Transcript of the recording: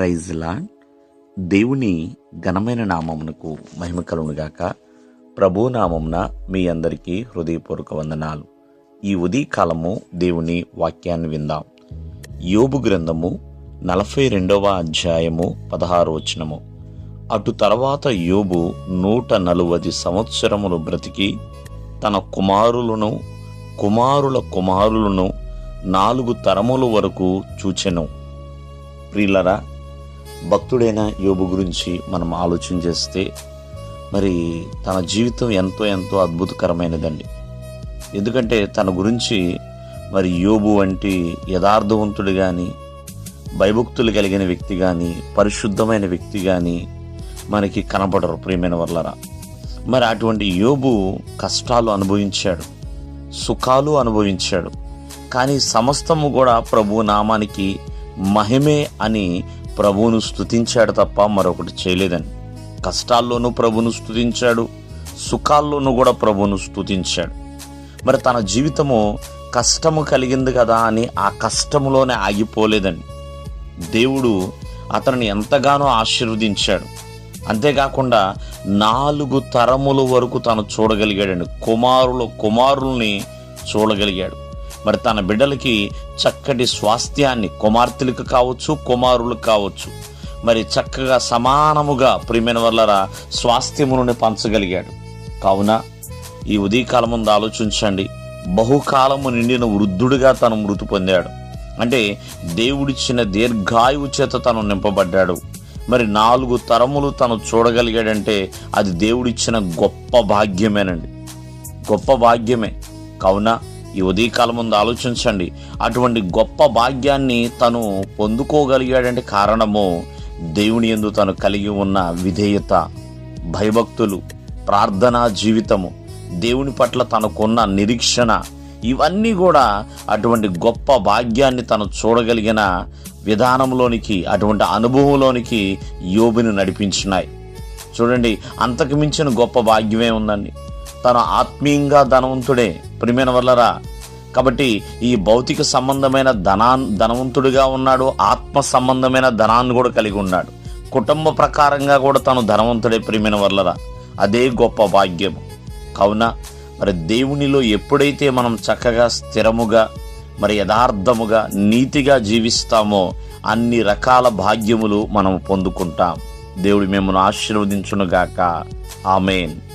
Praise దేవుని ఘనమైన నామమునకు మహిమ కలుగునుగాక ప్రభు నామమున మీ అందరికీ హృదయపూర్వక వందనాలు. ఈ ఉదయకాలము దేవుని వాక్యాన్ని విందాం. యోబు గ్రంథము నలభై రెండవ అధ్యాయము పదహారు వచనము. అటు తర్వాత యోబు నూట నలువది సంవత్సరములు బ్రతికి తన కుమారులను కుమారుల కుమారులను నాలుగు తరముల వరకు చూచెను. ప్రిలరా భక్తుడైన యోబు గురించి మనం ఆలోచన చేస్తే మరి తన జీవితం ఎంతో ఎంతో అద్భుతకరమైనదండి. ఎందుకంటే తన గురించి మరి యోబు వంటి యథార్థవంతుడు కానీ భయభక్తులు కలిగిన వ్యక్తి కానీ పరిశుద్ధమైన వ్యక్తి కానీ మనకి కనపడరు ప్రియమైన వర్లరా. మరి అటువంటి యోబు కష్టాలు అనుభవించాడు సుఖాలు అనుభవించాడు. కానీ సమస్తము కూడా ప్రభు నామానికి మహిమే అని ప్రభువును స్థుతించాడు తప్ప మరొకటి చేయలేదని. కష్టాల్లోనూ ప్రభును స్థుతించాడు సుఖాల్లోనూ కూడా ప్రభును స్థుతించాడు మరి తన జీవితము కష్టము కలిగింది కదా అని ఆ కష్టములోనే ఆగిపోలేదండి. దేవుడు అతనిని ఎంతగానో ఆశీర్వదించాడు. అంతేకాకుండా నాలుగు తరముల వరకు తను చూడగలిగాడండి. కుమారుల కుమారుల్ని చూడగలిగాడు. మరి తన బిడ్డలకి చక్కటి స్వాస్థ్యాన్ని కుమార్తెలకు కావచ్చు కుమారులకు కావచ్చు మరి చక్కగా సమానముగా ప్రియమైన వల్లరా స్వాస్థ్యమును పంచగలిగాడు. కావున ఈ ఉదయకాలం ముందు ఆలోచించండి. బహుకాలము నిండిన వృద్ధుడిగా తను మృతి పొందాడు. అంటే దేవుడిచ్చిన దీర్ఘాయువు చేత తను నింపబడ్డాడు. మరి నాలుగు తరములు తను చూడగలిగాడంటే అది దేవుడిచ్చిన గొప్ప భాగ్యమేనండి. గొప్ప భాగ్యమే. కావున ఈ ఉదయకాలం ముందు ఆలోచించండి. అటువంటి గొప్ప భాగ్యాన్ని తను పొందుకోగలిగాడంటే కారణము దేవుని ఎందు తను కలిగి ఉన్న విధేయత భయభక్తులు ప్రార్థనా జీవితము దేవుని పట్ల తనకున్న నిరీక్షణ ఇవన్నీ కూడా అటువంటి గొప్ప భాగ్యాన్ని తను చూడగలిగిన విధానంలోనికి అటువంటి అనుభవంలోనికి యోబుని నడిపించినాయి. చూడండి అంతకు మించిన గొప్ప భాగ్యమే ఉందండి. తను ఆత్మీయంగా ధనవంతుడే ప్రియమైన వల్లరా కాబట్టి ఈ భౌతిక సంబంధమైన ధనా ధనవంతుడిగా ఉన్నాడు ఆత్మ సంబంధమైన ధనాన్ని కూడా కలిగి ఉన్నాడు. కుటుంబ ప్రకారంగా కూడా తను ధనవంతుడే ప్రియమైన వల్లరా అదే గొప్ప భాగ్యం. కావున మరి దేవునిలో ఎప్పుడైతే మనం చక్కగా స్థిరముగా మరి యథార్థముగా నీతిగా జీవిస్తామో అన్ని రకాల భాగ్యములు మనం పొందుకుంటాం. దేవుడు మిమ్మల్ని ఆశీర్వదించునుగాక. ఆమెన్.